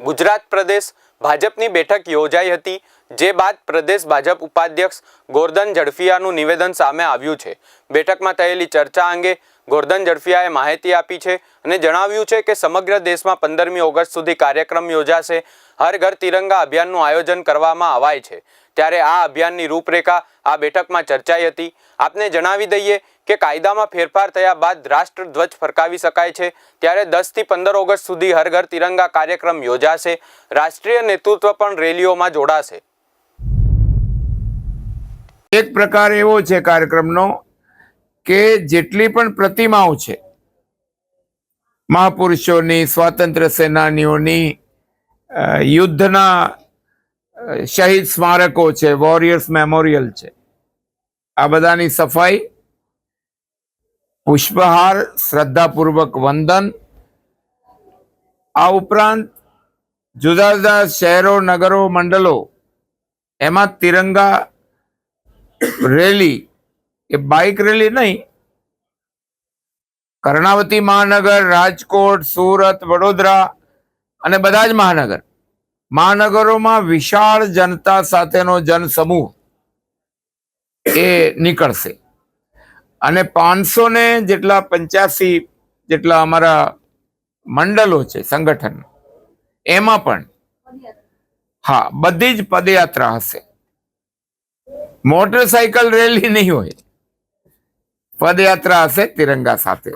ગુજરાત પ્રદેશ ભાજપની બેઠક યોજાઈ હતી, જે બાદ પ્રદેશ ભાજપ ઉપાધ્યક્ષ ગોરધન ઝડફિયાનું નિવેદન સામે આવ્યું છે. બેઠકમાં થયેલી ચર્ચા અંગે ગોરધન ઝડફિયાએ માહિતી આપી છે અને જણાવ્યું છે કે સમગ્ર દેશમાં પંદરમી ઓગસ્ટ સુધી કાર્યક્રમ યોજાશે. હર ઘર તિરંગા અભિયાનનું આયોજન કરવામાં આવાય છે. ત્યારે આ અભિયાનની રૂપરેખા આ બેઠકમાં ચર્ચાઈ હતી. આપને જણાવી દઈએ કે કાયદામાં ફેરફાર થયા બાદ રાષ્ટ્રધ્વજ ફરકાવી શકાય છે. ત્યારે દસથી પંદર ઓગસ્ટ સુધી હર ઘર તિરંગા કાર્યક્રમ યોજાશે. રાષ્ટ્રીય નેતૃત્વ પણ રેલીઓમાં જોડાશે. એક પ્રકાર એવો છે કાર્યક્રમનો કે જેટલી પણ પ્રતિમાઓ છે, મહાપુરુષોની, સ્વાતંત્ર્ય સેનાનીઓની યુદ્ધના શહીદ સ્મારકો છે, વોરિયર્સ મેમોરિયલ છે. આ બધાની સફાઈ પુષ્પહાર, શ્રદ્ધાપૂર્વક વંદન. આ ઉપરાંત જુદા જુદા શહેરો, નગરો, મંડળો, એમાં તિરંગા રેલી, એ બાઇક રેલી નહીં, કર્ણાવતી મહાનગર, રાજકોટ, સુરત, વડોદરા અને બધા જ મહાનગર. મહાનગરોમાં વિશાળ જનતા સાથેનો જનસમૂહ એ નીકળશે. અને પાંચસો ને જેટલા પંચ્યાસી જેટલા અમારા મંડળો છે, સંગઠન. એમાં પણ હા, બધી જ પદયાત્રા હશે. મોટરસાયકલ રેલી નહીં હોય. પદયાત્રા હશે તિરંગા સાથે.